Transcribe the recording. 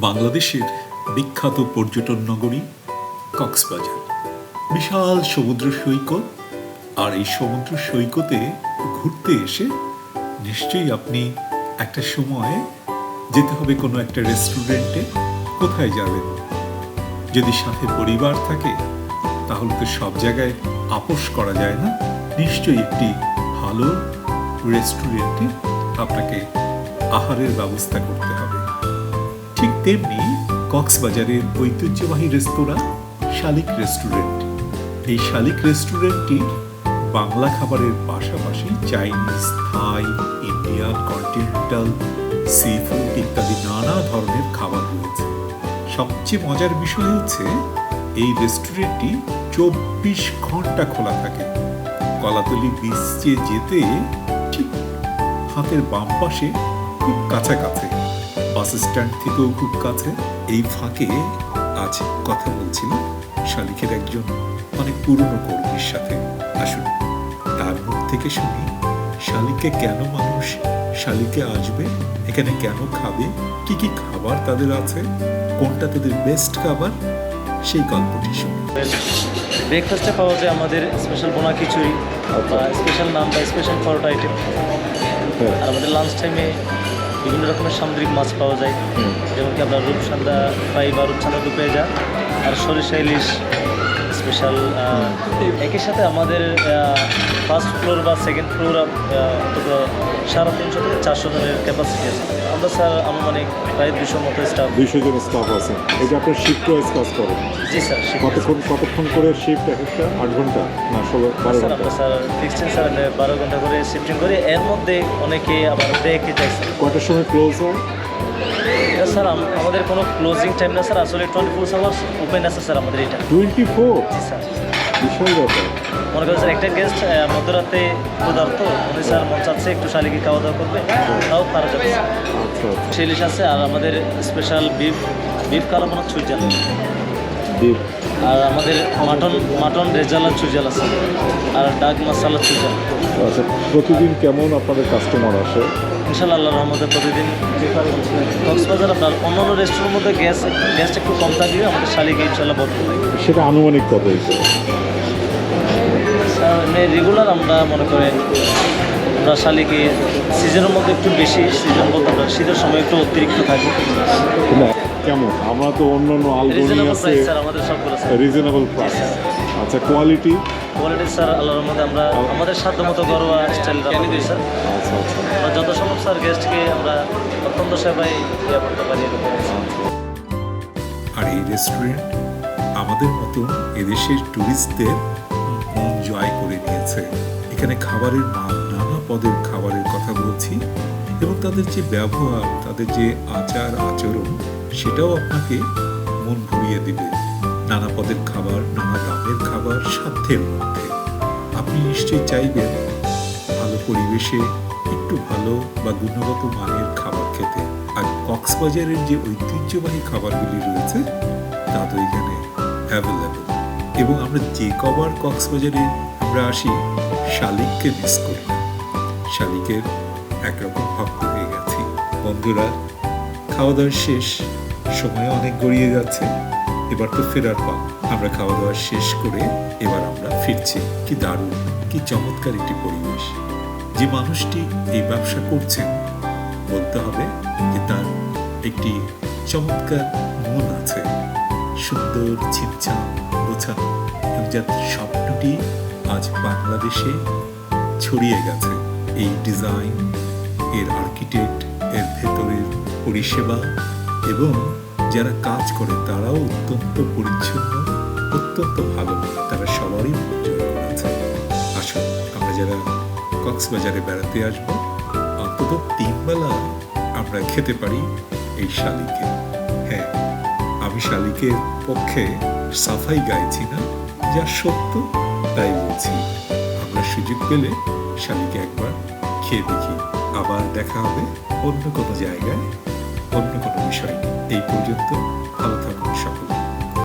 বাংলাদেশের বিখ্যাত পর্যটন নগরী কক্সবাজার। বিশাল সমুদ্র সৈকত আর এই সমুদ্র সৈকতে ঘুরতে এসে নিশ্চয়ই আপনি একটা সময়ে যেতে হবে কোনো একটা রেস্টুরেন্টে, কোথায় যাবেন? যদি সাথে পরিবার থাকে, তাহলে তো সব জায়গায় আপোষ করা যায় না। নিশ্চয়ই একটি ভালো রেস্টুরেন্টে আপনাকে আহারের ব্যবস্থা করতে হবে। ঠিক তেমনি কক্সবাজারের ঐতিহ্যবাহী রেস্তোরাঁ, শালিক রেস্টুরেন্ট। এই শালিক রেস্টুরেন্টটি বাংলা খাবারের পাশাপাশি Chinese, Thai, Indian, continental seafood ইত্যাদি নানা ধরনের খাবার রয়েছে। সবচেয়ে মজার বিষয় হচ্ছে, এই রেস্টুরেন্টটি চব্বিশ ঘণ্টা খোলা থাকে। কলাতলি বিচে যেতে ঠিক হাতের বাম পাশে খুব কাছাকাছি। বাস স্ট্যান্ড থেকেও খুব কাছে, এই ফাঁকে আজ কথা বলছিলাম শালিকের একজন অনেক পুরনো কর্মীর সাথে। আসুন, তার মুখ থেকে শুনি শালিকে কেন মানুষ শালিকে আসবে, এখানে কেন খাবে, কি কি খাবার তাদের আছে, কোনটা তাদের বেস্ট খাবার, সেই গল্পটি শুনি। ব্রেকফাস্টে পাওয়া যায় আমাদের স্পেশাল বোনা খিচুড়ি স্পেশাল নাম বা স্পেশাল পরোটা আইটেম আর আমাদের লাঞ্চ টাইমে বিভিন্ন রকমের সামুদ্রিক মাছ পাওয়া যায়। যেমন কি আপনার রূপসান্দা ফ্রাই বা রূপসান্দা দু পেঁজা আর সরিষা ইলিশ স্পেশাল একই সাথে আমাদের ফার্স্ট ফ্লোর বা সেকেন্ড ফ্লোর অন্তত সাড়ে তিনশো থেকে চারশো জনের ক্যাপাসিটি আছে। আমরা স্যার আনুমানিক প্রায় দুশো মতো স্টাফ দুইশো জন স্টাফ আছে। এটা আপনার শিফট ওয়াইজ কাজ করেন। জি স্যার কতক্ষণ কতক্ষণ করে শিফট এক একটা? আট ঘণ্টা? না ষোলো বারো স্যার আমরা স্যার ফিক্সড স্যার বারো ঘণ্টা করে শিফটিং করি। এর মধ্যে অনেকে আবার যায় স্যার কয়টার সময় ক্লোজ হয়? স্যার আমাদের কোনো ক্লোজিং টাইম না স্যার। আসলে টোয়েন্টি ফোর আওয়ার্স ওপেন আছে স্যার আমাদের এটা। Twenty four sir. ব্যাপার। মনে করেন স্যার একটা গেস্ট মধ্যরাতে ক্ষুধার্ত উনি স্যার মন চাচ্ছে একটু শালিকে খাওয়া দাওয়া করবে। তাও পারা যাবে। আচ্ছা আচ্ছা। সেই আছে আর আমাদের স্পেশাল বিফ বিফ কালামানো চুইজাল ডিপ আর আমাদের মাটন মাটন রেজালা চুইজাল আছে। আর ডাক মশালা চুইজাল আচ্ছা প্রতিদিন কেমন আপনাদের কাস্টমার আসে? ইনশাল্লাহ আল্লাহ রহমতে প্রতিদিন কক্সবাজার আপনার অন্য অন্য রেস্টুরেন্টের মধ্যে গ্যাস গ্যাসটা একটু কম থাকলেও আমাদের শালিকে ইনশাল্লাহ ভরপুর থাকে। সেটা আনুমানিক কত রেগুলার আমরা মনে করেন আমরা শালিকে সিজনের মধ্যে একটু বেশি সিজন বলতে আমরা শীতের সময় একটু অতিরিক্ত থাকি? না কেমন? আমরা তো অন্য অন্য আলগনি আছে। স্যার আমাদের সবগুলো রিজনেবল প্রাইস আচ্ছা কোয়ালিটি কোয়ালিটি স্যার আল্লাহর মধ্যে আমরা আমাদের সাধ্য মতো ঘরোয়া স্টাইল রান্না করি স্যার আচ্ছা আচ্ছা। আমরা যত সম্ভব স্যার গেস্টকে আমরা অত্যন্ত সেবায় ইয়ে করতে পারি আর এই রেস্টুরেন্ট আমাদের মতন এদেশের ট্যুরিস্টদের মন জয় করে নিয়েছে। এখানে খাবারের মান পদের খাবারের কথা বলছি এবং তাদের যে ব্যবহার, তাদের যে আচার, আচরণ, সেটাও আপনাকে মন ভরিয়ে দিবে। নানা পদের খাবার, নানা দামের খাবার, সাধ্যের মধ্যে। আপনি নিশ্চয়ই চাইবেন ভালো পরিবেশে একটু ভালো বা গুণগত মানের খাবার খেতে। আর কক্সবাজারের যে ঐতিহ্যবাহী খাবারগুলি রয়েছে, তা তো এখানে অ্যাভেলেবল এবং আমরা যে কবার কক্সবাজারে আমরা আসি, শালিককে মিস করি। শালিকের একরকম ভক্ত হয়ে গেছি। বন্ধুরা খাওয়া দাওয়ার শেষ, সময় অনেক গড়িয়ে যাচ্ছে। এবার তো ফেরার পা আমরা খাওয়া দাওয়া শেষ করে এবার আমরা ফিরছি। কি দারুণ, কি চমৎকার একটি পরিবেশ। যে মানুষটি এই ব্যবসা করছেন, বলতে হবে যে তার একটি চমৎকার মন আছে। সুন্দর ছিমছাম গোছানো, এবং যার স্বপ্নটি আজ বাংলাদেশে ছড়িয়ে গেছে। এই ডিজাইন, এর আর্কিটেক্ট, এর ভেতরের পরিষেবা এবং যারা কাজ করে তারাও অত্যন্ত পরিচ্ছন্ন, অত্যন্ত ভালো তারা সবারই জয় করেছে। আসুন, আমরা যারা কক্সবাজারে বেড়াতে আসব, অন্তত তিন বেলা আমরা খেতে পারি এই শালিকে। হ্যাঁ আমি শালিকের পক্ষে সাফাই গাইছি না, যা সত্য তাই বলছি। আমরা সুযোগ পেলে শালিকে একবার খেয়ে দেখি আবার দেখা হবে অন্য কোনো জায়গায়, অন্য কোনো বিষয় এই পর্যন্ত ভালো থাকুন সকলে।